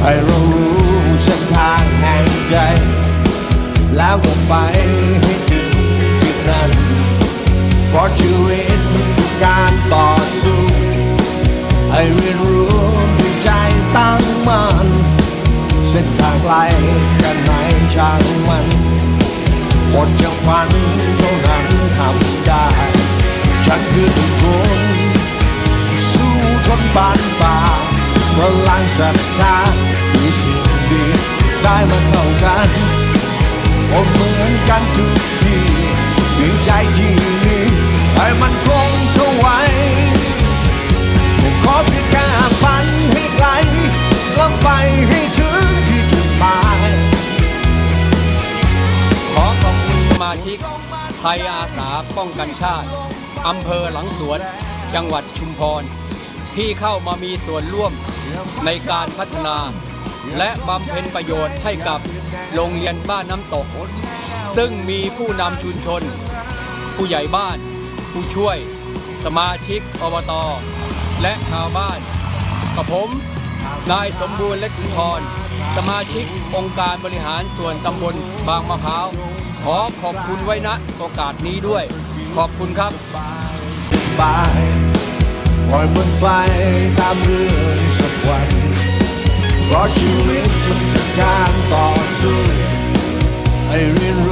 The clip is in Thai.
ให้เรารู้เส้นทางแห่งใจ แล้วก็ไปให้ถึงจุดนั้นเพราะชีวิตอการต่อสู้ให้เรียนรู้ด้วยใจตั้งมั่นเส้นทางไกลกันไหนช่างมันคนจะฝัน ลังศรัทธามีสิ่งดีได้มาเท่ากันผมเหมือนกันทุกทีมีใจที่มีให้มันคงเท่าไว้ผมขอเพียงแค่ฝันให้ไกลแล้วไปให้ถึงที่จุดหมายขอขอบคุณสมาชิกไทยอาสาป้องกันชาติอำเภอหลังสวน จังหวัดชุมพรที่เข้ามามีส่วนร่วม ในการพัฒนา และบำเพ็ญประโยชน์ให้กับโรงเรียนบ้านน้ำตก ซึ่งมีผู้นำชุมชน ผู้ใหญ่บ้าน ผู้ช่วย สมาชิกอบต และชาวบ้านกับผม นายสมบูรณ์เล็กขุนทรสมาชิกองค์การบริหารส่วนตำบลบางมะพร้าว ขอขอบคุณไว้ณโอกาสนี้ด้วย ขอบคุณครับบาย ล่อยมันไปตามเรื่องสักวัน เพราะชีวิตมันคือการต่อสู้ให้เรียนรู้